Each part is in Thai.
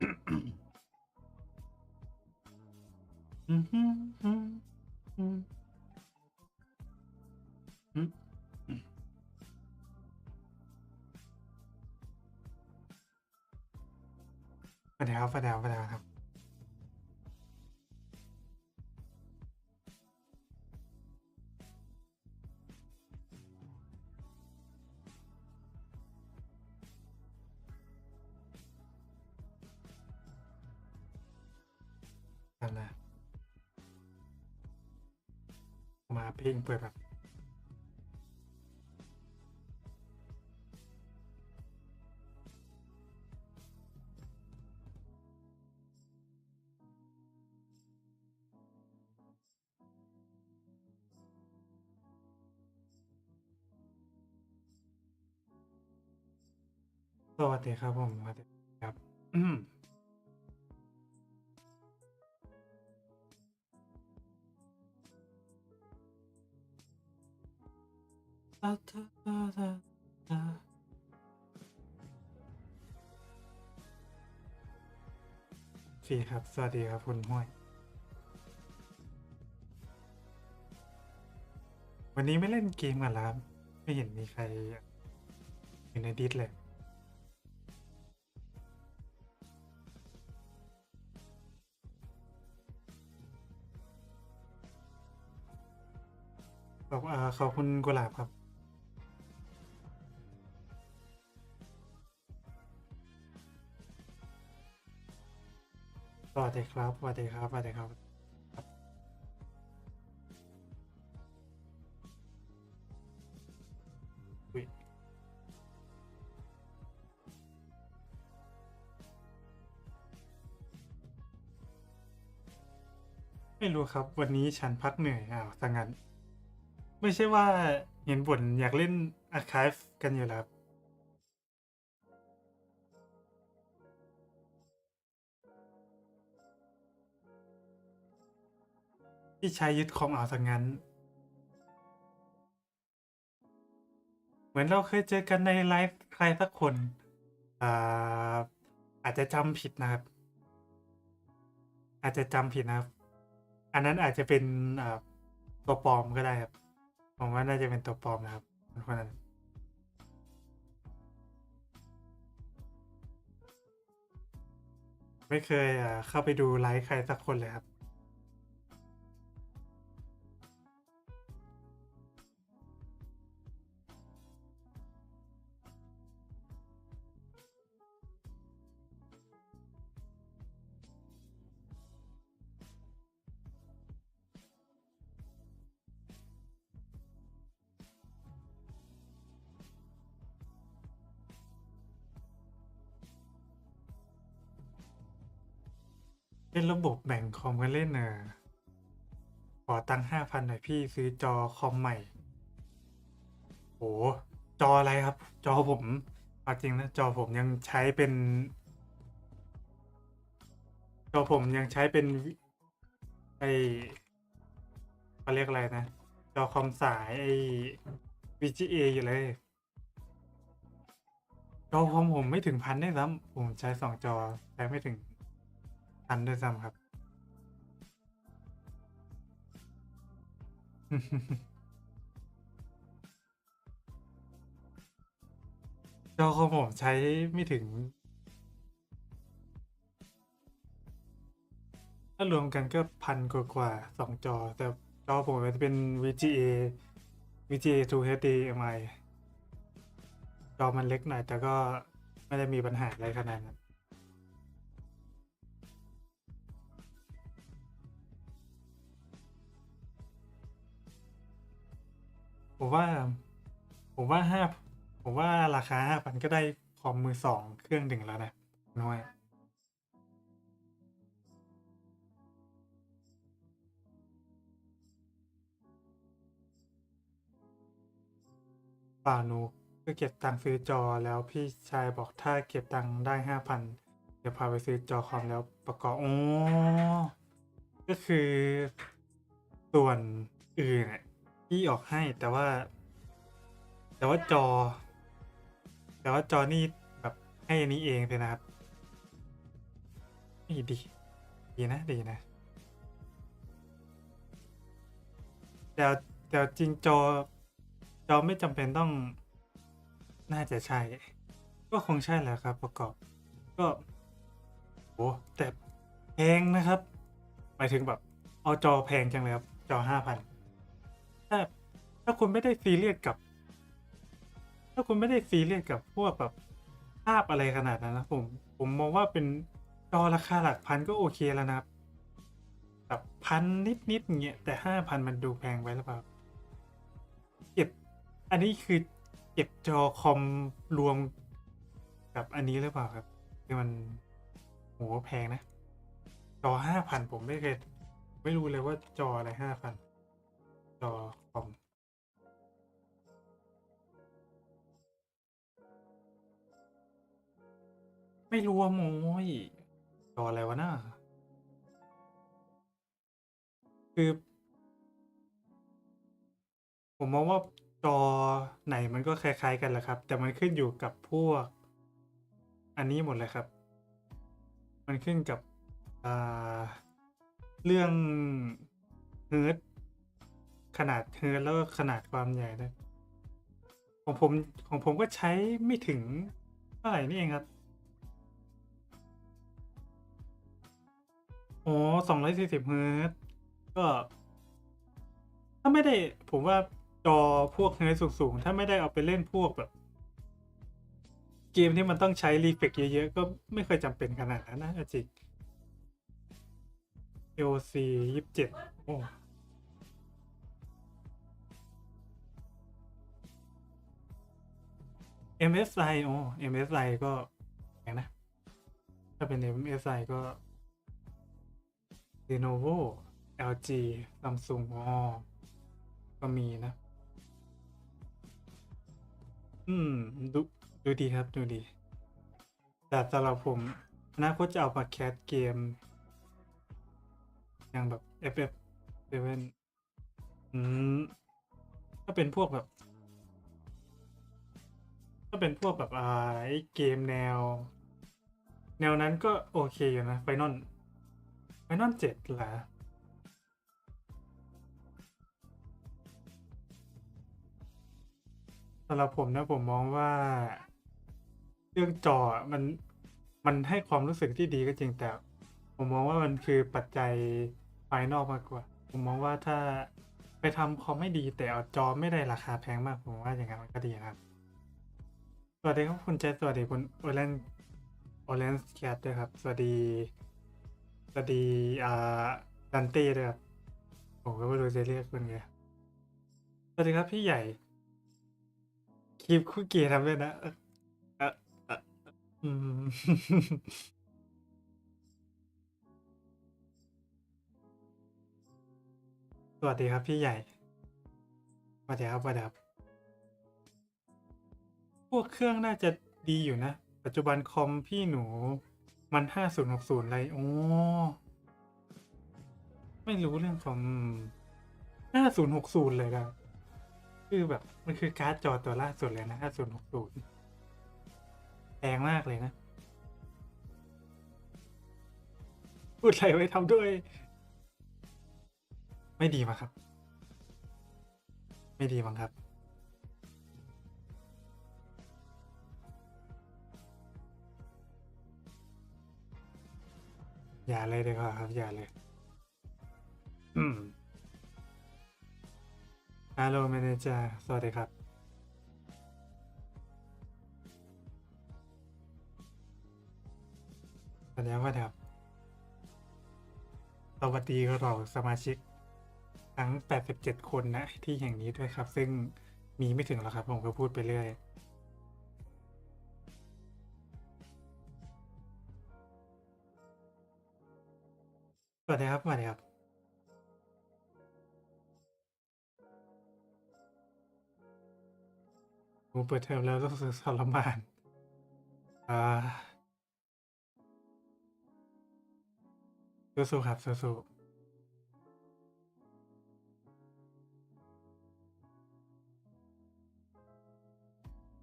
อืมฮึอืมอืมอืมสวัสดีครับสวัสดีครับสวัสดีครับ นั่นะ มาเพลงเปิดแบบสวัสดีครับผมสวัสดีครับ อืมตาตาตาตาตาฟีครับ สวัสดีครับคุณห้วย วันนี้ไม่เล่นเกมกันแล้วครับ ไม่เห็นมีใครอยู่ในดิสเลยขอบอ่าขอบคุณกุหลาบครับ สวัสดีครับสวัสดีครับสวัสดีครับ ไม่รู้ครับ วันนี้ฉันพักเหนื่อยอ้าวสังงั้น ไม่ใช่ว่าเห็นบ่นอยากเล่น Archive กันอยู่แล้ว ที่ใช้ยึดคอมเอาสังงั้น เหมือนเราเคยเจอกันในไลฟ์ใครสักคนอ่าอาจจะจำผิดนะครับ อาจจะจำผิดนะครับ อันนั้นอาจจะเป็นตัวปลอมก็ได้ครับ ผมว่าน่าจะเป็นตัวปลอมนะครับคนนั้นไม่เคยเข้าไปดูไลฟ์ใครสักคนเลยครับ เล่นระบบแบ่งคอมกันเล่นเนอะขอตังค์ห้าพันหน่อยพี่ซื้อจอคอมใหม่โหจออะไรครับ จอผมเอาจริงนะ จอผมยังใช้เป็น จอผมยังใช้เป็นไอเขาเรียกอะไรนะ จอคอมสายไอ VGA อยู่เลย จอคอมผมไม่ถึงพันได้ซ้ำผมใช้สองจอใช้ไม่ถึง พันด้วยซ้ำครับ จอของผมใช้ไม่ถึง ถ้ารวมกันก็พันกว่ากว่าสองจอ แต่จอผมจะเป็น VGA VGA 2 HDMI จอมันเล็กหน่อย แต่ก็ไม่ได้มีปัญหาอะไรขนาดนั้น ผมว่า ผมว่าห้าผมว่าราคาห้าพันก็ได้คอมมือสองเครื่องหนึ่งแล้วนะน้อยป่าหนูก็เก็บตังค์ซื้อจอแล้วพี่ชายบอกถ้าเก็บตังค์ได้ห้าพันเดี๋ยวพาไปซื้อจอคอมแล้วประกอบอ๋อก็คือส่วนอื่นเนี่ย พี่ออกให้แต่ว่า แต่ว่าจอ แต่ว่าจอนี่แบบให้อันนี้เองเลยนะครับนี่ดี ดีนะ ดีนะ แต่แต่จริงจอ จอไม่จำเป็นต้อง น่าจะใช่ ก็คงใช่แหละครับ ประกอบ ก็โอ้แต่แพงนะครับ หมายถึงแบบ เอาจอแพงจังเลยครับ จอห้าพัน ถ้าถ้าคุณไม่ได้ซีเรียสกับ ถ้าคุณไม่ได้ซีเรียสกับพวกแบบภาพอะไรขนาดนั้นนะผม ผมมองว่าเป็นจอราคาหลักพันก็โอเคแล้วนะครับแบบพันนิดๆอย่างเงี้ยแต่ห้าพันมันดูแพงไปหรือเปล่าเก็บ อันนี้คือเก็บจอคอมรวมกับอันนี้หรือเปล่าครับคือมันโหแพงนะ จอห้าพันผมไม่เคยไม่รู้เลยว่าจออะไรห้าพัน จอคอมไม่รู้ว่าโมยจออะไรวะน่าคือ ผมมองว่าจอไหนมันก็คล้าย ๆ กันแหละครับ แต่มันขึ้นอยู่กับพวก อันนี้หมดเลยครับ มันขึ้นกับอ่าเรื่องเฮิร์ต ขนาดเฮิร์แล้วก็ขนาดความใหญ่ด้วยของผมของผมก็ใช้ไม่ถึงเท่าไหร่นี่เองครับโอ้สองร้อยสี่สิบเฮิร์ตก็ ถ้าไม่ได้ ผมว่าจอพวกเฮิร์ตสูงๆ ถ้าไม่ได้เอาไปเล่นพวกแบบ เกมที่มันต้องใช้รีเฟกเยอะๆ ก็ไม่เคยจำเป็นขนาดนั้นนะจริง LC ยี่สิบเจ็ดโอ้ MSI โอ้ MSI ก็แพงนะ ถ้าเป็น MSI ก็ Lenovo LG Samsung อ๋อก็มีนะ อืม ดู ดูดีครับ ดูดี แต่สำหรับผมอนาคตจะเอามาแคสเกม อย่างแบบ FF 7 อืมถ้าเป็นพวกแบบ ถ้าเป็นพวกแบบอ่าไอเกมแนว แนวนั้นก็โอเคอยู่นะไฟนอลไฟนอลเจ็ดเหรอสำหรับผมนะผมมองว่าเรื่องจอมันมันให้ความรู้สึกที่ดีก็จริงแต่ ผมมองว่ามันคือปัจจัยภายนอกมากกว่า ผมมองว่าถ้าไปทำคอมไม่ดีแต่เอาจอไม่ได้ราคาแพงมาก ผมว่าอย่างนั้นมันก็ดีนะครับ สวัสดีครับคุณเจสสวัสดีคุณโอเลนโอเลนแคทด้วยครับ สวัสดี สวัสดีอ่าดันเต้ด้วยครับผมก็ไม่รู้จะเรียกคุณไงสวัสดีครับพี่ใหญ่คลิปคุกเกทำด้วยนะอ่อเอ่อเอ่ออืมสวัสดีครับพี่ใหญ่สวัสดีครับสวัสดีครับ พวกเครื่องน่าจะดีอยู่นะ ปัจจุบันคอมพี่หนูมันห้าศูนย์หกศูนย์อะไรโอ้ไม่รู้เรื่องของห้าศูนย์หกศูนย์เลยครับคือแบบมันคือการ์ดจอตัวล่าสุดเลยนะห้าศูนย์หกศูนย์แพงมากเลยนะ พูดอะไรไว้ทำด้วย ไม่ดีมั้งครับ ไม่ดีมั้งครับ อย่าเลยดีกว่าครับ อย่าเลย อืมฮัลโหลแมเนเจอร์สวัสดีครับสวัสดีครับ สวัสดีครับ สวัสดีเราสมาชิก ทั้ง 87 คนนะ ที่แห่งนี้ด้วยครับ ซึ่งมีไม่ถึงหรอกครับ ผมก็พูดไปเรื่อย วัสดีครับสวัสดีครับผมเปิดเทอมแล้วรู้สึกทรมาน อ่าสู้ๆครับสู้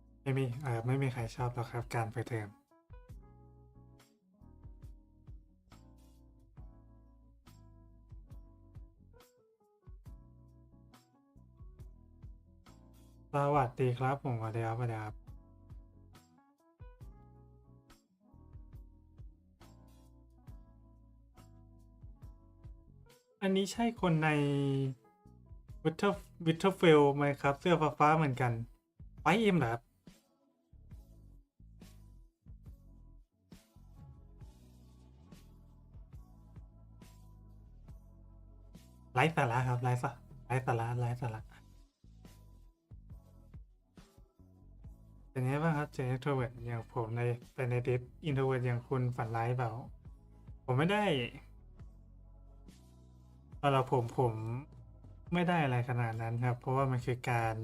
ๆไม่มีเอ่อไม่มีใครชอบหรอกครับการเปิดเทอม สวัสดีครับ ผมสวัสดีครับสวัสดีครับอันนี้ใช่คนในวิทเทอร์วิทเทอร์เฟลไหมครับ เสื้อฟ้าฟ้าเหมือนกันไฟเอ็มเหรอครับไร้สาระครับไร้สาไร้สาระไร้สาระ เป็นไงบ้างครับเจน t r o v e r t อย่างผมในเป็นในดิฟอินโทรเวิร์อย่างคุณฝันร้ายเปล่า ผมไม่ได้สำหรับผมผมไม่ได้อะไรขนาดนั้นครับ เพราะว่ามันคือการ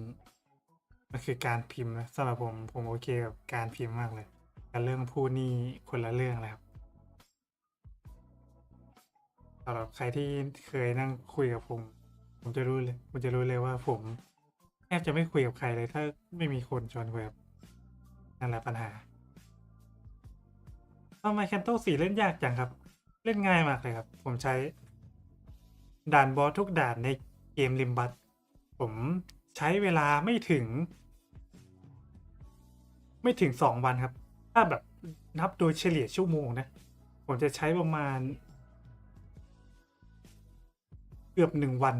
มันคือการพิมพ์นะสำหรับผมผมโอเคกับการพิมพ์มากเลยการเรื่องพูดนี่คนละเรื่องเลยครับสำหรับใครที่เคยนั่งคุยกับผม ผมจะรู้เลยผมจะรู้เลยว่าผมแทบจะไม่คุยกับใครเลย ถ้าไม่มีคนชวนคุยครับ นั่นแหละปัญหาทำไมแคนโตสี่เล่นยากจังครับ เล่นง่ายมากเลยครับ ผมใช้ ด่านบอสทุกด่านในเกมริมบัตผมใช้เวลาไม่ถึง ไม่ถึงสองวันครับ ถ้าแบบนับโดยเฉลี่ยชั่วโมงนะ ผมจะใช้ประมาณ เกือบหนึ่งวัน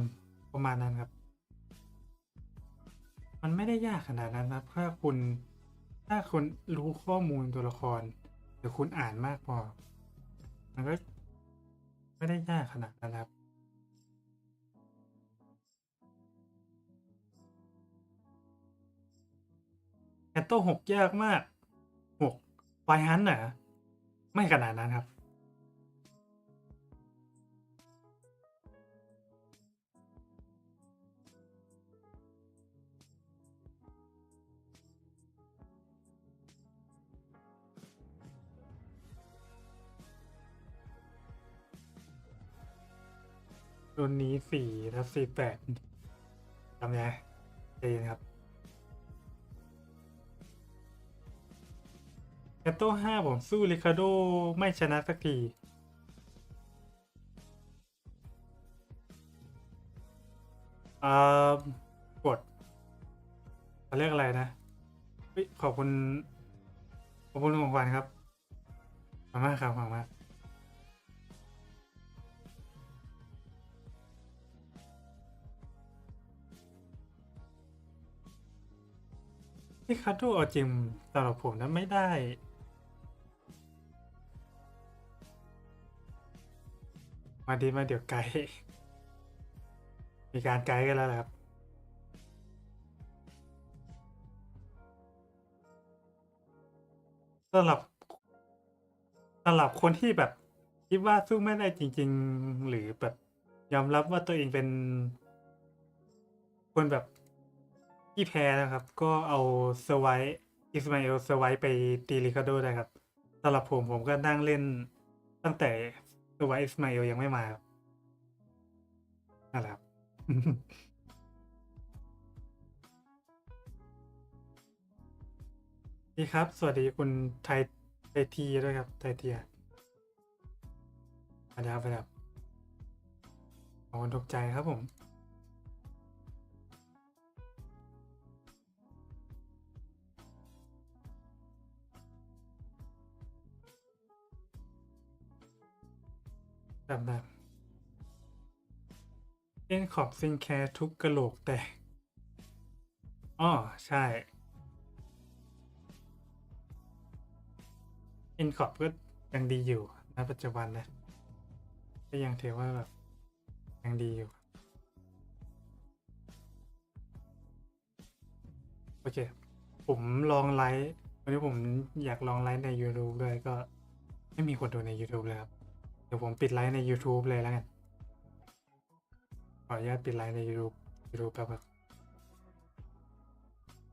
ประมาณนั้นครับ มันไม่ได้ยากขนาดนั้นครับถ้าคุณ ถ้าคุณรู้ข้อมูลตัวละครหรือคุณอ่านมากพอ มันก็ไม่ได้ยากขนาดนั้นครับแอนโต้หกยากมากหกไฟฮันน่ะ ไม่ขนาดนั้นครับ รุ่นนี้สี่ทับสี่แปดทำไงใจเย็นครับแคตโต้ห้าผมสู้ริคาโดไม่ชนะสักทีอ่ากดเขาเรียกอะไรนะขอบคุณ ขอบคุณของขวัญครับ ขอบมากครับ ขอบมาก ที่คัตโตเอจริงสำหรับผมนั้นไม่ได้ มาดีมาเดี๋ยวไกด์มีการไกด์กันแล้วนะครับสำหรับสำหรับคนที่แบบคิดว่าสู้ไม่ได้จริง ๆ หรือแบบยอมรับว่าตัวเองเป็น คนแบบ ที่แพ้นะครับ ก็เอาเซอร์ไวอิสมาเอลเซอร์ไวไปตีริคาโดได้ครับสำหรับผมผมก็นั่งเล่นตั้งแต่เซอร์ไวอิสมาเอลยังไม่มาครับนั่นแหละครับดีครับ สวัสดีคุณไทยไทยทีด้วยครับ ไทยเทียมาแล้วไปแล้วขอบคุณถูกใจครับผม แบบแบบเล่นขอบซิงแคร์ทุกกระโหลกแตกอ๋อใช่เอ็นขอบก็ยังดีอยู่ณปัจจุบันนะก็ยังถือว่าแบบยังดีอยู่ โอเค ผมลองไลฟ์วันนี้ผมอยากลองไลฟ์ใน YouTube ด้วยก็ไม่มีคนดูใน YouTube เลยครับ ดี๋ยวผมปิดไลฟ์ใน YouTube เลยแล้วกัน ขออนุญาตปิดไลฟ์ใน YouTube YouTube แป๊บนึง